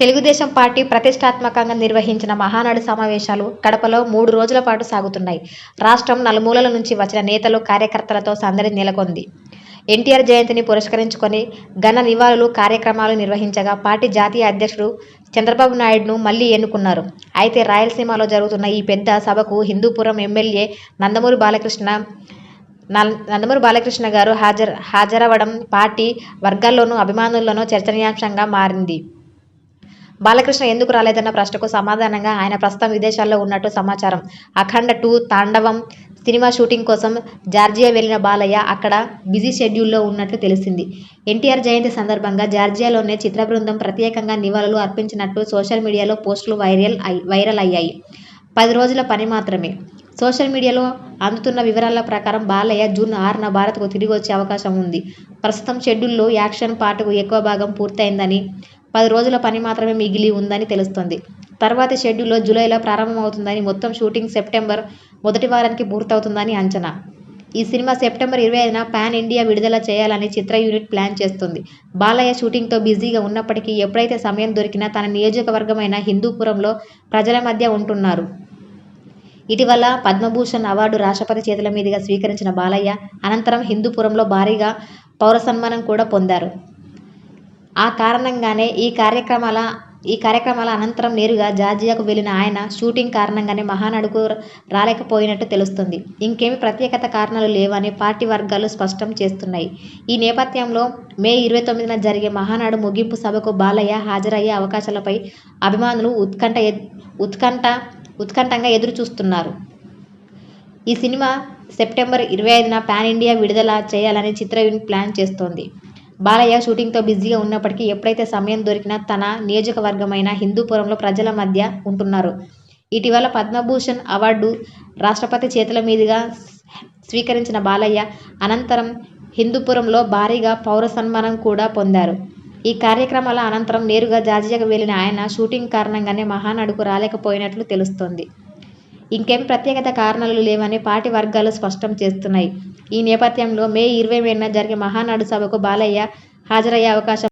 Telugu Desam party ప్రతిష్టాత్మకంగా నిర్వహించిన మహానాడు సమావేశాలు కడపలో మూడు రోజుల పాటు సాగుతున్నాయి. రాష్ట్రం నలుమూలల నుంచి వచ్చిన నేతలు, కార్యకర్తలతో సందడి నెలకొంది. ఎన్టీఆర్ జయంతిని పురస్కరించుకొని ఘన నివాళులు కార్యక్రమాలు నిర్వహించగా పార్టీ జాతీయ అధ్యక్షుడు చంద్రబాబు నాయుడును మళ్ళీ ఎన్నుకున్నారు. అయితే రాయలసీమలో జరుగుతున్న ఈ పెద్ద సభకు హిందూపురం ఎమ్మెల్యే నందమూరి బాలకృష్ణ నందమూరి బాలకృష్ణ గారు హాజరవడం పార్టీ వర్గాల్లోనూ, అభిమానుల్లోనూ చర్చనీయాంశంగా మారింది. బాలకృష్ణ ఎందుకు రాలేదన్న ప్రశ్నకు సమాధానంగా ఆయన ప్రస్తుతం విదేశాల్లో ఉన్నట్టు సమాచారం. అఖండ-టూ తాండవం సినిమా షూటింగ్ కోసం జార్జియా వెళ్ళిన బాలయ్య అక్కడ బిజీ షెడ్యూల్లో ఉన్నట్లు తెలిసింది. ఎన్టీఆర్ జయంతి సందర్భంగా జార్జియాలోనే చిత్ర బృందం ప్రత్యేకంగా నివాళులు అర్పించినట్టు సోషల్ మీడియాలో పోస్టులు వైరల్ వైరల్ అయ్యాయి. పది రోజుల పని మాత్రమే. సోషల్ మీడియాలో అందుతున్న వివరాల ప్రకారం బాలయ్య జూన్ ఆరున భారత్కు తిరిగి వచ్చే అవకాశం ఉంది. ప్రస్తుతం షెడ్యూల్లో యాక్షన్ పాటకు ఎక్కువ భాగం పూర్తయిందని, పది రోజుల పని మాత్రమే మిగిలి ఉందని తెలుస్తోంది. తర్వాతి షెడ్యూల్లో జూలైలో ప్రారంభమవుతుందని, మొత్తం షూటింగ్ సెప్టెంబర్ మొదటి వారానికి పూర్తవుతుందని అంచనా. ఈ సినిమా సెప్టెంబర్ ఇరవై ఐదున పాన్ ఇండియా విడుదల చేయాలని చిత్ర యూనిట్ ప్లాన్ చేస్తుంది బాలయ్య షూటింగ్తో బిజీగా ఉన్నప్పటికీ ఎప్పుడైతే సమయం దొరికినా తన నియోజకవర్గమైన హిందూపురంలో ప్రజల మధ్య ఉంటున్నారు. ఇటీవల పద్మభూషణ్ అవార్డు రాష్ట్రపతి చేతుల మీదుగా స్వీకరించిన బాలయ్య అనంతరం హిందూపురంలో భారీగా పౌరసన్మానం కూడా పొందారు. ఆ కారణంగానే ఈ కార్యక్రమాల ఈ కార్యక్రమాల అనంతరం నేరుగా జార్జియాకు వెళ్ళిన ఆయన షూటింగ్ కారణంగానే మహానాడుకు రాలేకపోయినట్టు తెలుస్తుంది ఇంకేమి ప్రత్యేకత కారణాలు లేవని పార్టీ వర్గాలు స్పష్టం చేస్తున్నాయి. ఈ నేపథ్యంలో మే ఇరవై తొమ్మిదిన జరిగే మహానాడు ముగింపు సభకు బాలయ్య హాజరయ్యే అవకాశాలపై అభిమానులు ఉత్కంఠ ఉత్కంఠ ఉత్కంఠంగా ఎదురు చూస్తున్నారు. ఈ సినిమా సెప్టెంబర్ ఇరవై ఐదున పాన్ ఇండియా విడుదల చేయాలని చిత్ర యూనిట్ ప్లాన్ చేస్తోంది. బాలయ్య షూటింగ్తో బిజీగా ఉన్నప్పటికీ ఎప్పుడైతే సమయం దొరికినా తన నియోజకవర్గమైన హిందూపురంలో ప్రజల మధ్య ఉంటున్నారు. ఇటీవల పద్మభూషణ్ అవార్డు రాష్ట్రపతి చేతుల మీదుగా స్వీకరించిన బాలయ్య అనంతరం హిందూపురంలో భారీగా పౌరసన్మానం కూడా పొందారు. ఈ కార్యక్రమాల అనంతరం నేరుగా జార్జియాకు వెళ్ళిన ఆయన షూటింగ్ కారణంగానే మహానాడుకు రాలేకపోయినట్లు తెలుస్తోంది. ఇంకేం ప్రత్యేకత కారణాలు లేవని పార్టీ వర్గాలు స్పష్టం చేస్తున్నాయి. ఈ నేపథ్యంలో మే ఇరవై ఏడున జరిగే మహానాడు సభకు బాలయ్య హాజరయ్యే అవకాశం